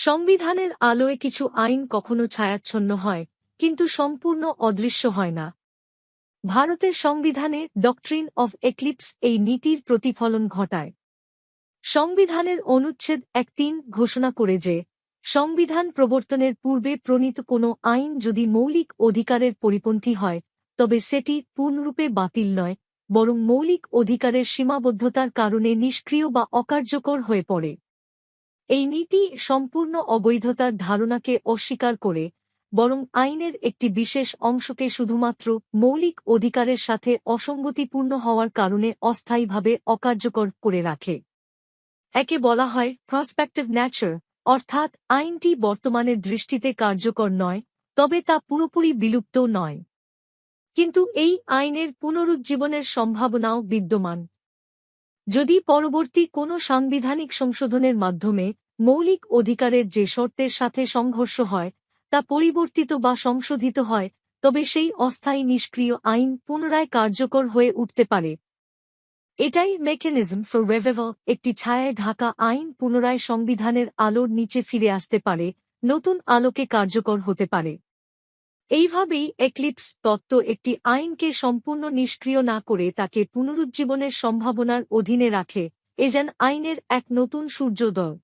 সংবিধানের আলোয় কিছু আইন কখনো ছায়াচ্ছন্ন হয়, কিন্তু সম্পূর্ণ অদৃশ্য হয় না। ভারতের সংবিধানে ডক্ট্রিন অফ এক্লিপস এই নীতির প্রতিফলন ঘটায়। সংবিধানের অনুচ্ছেদ এক তিন ঘোষণা করে যে, সংবিধান প্রবর্তনের পূর্বে প্রণীত কোনো আইন যদি মৌলিক অধিকারের পরিপন্থী হয়, তবে সেটি পূর্ণরূপে বাতিল নয়, বরং মৌলিক অধিকারের সীমাবদ্ধতার কারণে নিষ্ক্রিয় বা অকার্যকর হয়ে পড়ে। এই নীতি সম্পূর্ণ অবৈধতার ধারণাকে অস্বীকার করে, বরং আইনের একটি বিশেষ অংশকে শুধুমাত্র মৌলিক অধিকারের সাথে অসঙ্গতিপূর্ণ হওয়ার কারণে অস্থায়ীভাবে অকার্যকর করে রাখে। একে বলা হয় প্রসপেক্টিভ ন্যাচার অর্থাৎ আইনটি বর্তমানের দৃষ্টিতে কার্যকর নয়, তবে তা পুরোপুরি বিলুপ্ত নয়। কিন্তু এই আইনের পুনরুজ্জীবনের সম্ভাবনাও বিদ্যমান। যদি পরবর্তী কোনো সাংবিধানিক সংশোধনের মাধ্যমে মৌলিক অধিকারের যে শর্তের সাথে সংঘর্ষ হয়, তা পরিবর্তিত বা সংশোধিত হয়, তবে সেই অস্থায়ী নিষ্ক্রিয় আইন পুনরায় কার্যকর হয়ে উঠতে পারে। এটাই মেকানিজম ফর রেভেভল একটি ছায়ায় ঢাকা আইন পুনরায় সংবিধানের আলোর নিচে ফিরে আসতে পারে, নতুন আলোকে কার্যকর হতে পারে। এইভাবেই এক্লিপস তত্ত্ব একটি আইনকে সম্পূর্ণ নিষ্ক্রিয় না করে তাকে পুনরুজ্জীবনের সম্ভাবনার অধীনে রাখে, এ যেন আইনের এক নতুন সূর্যোদয়।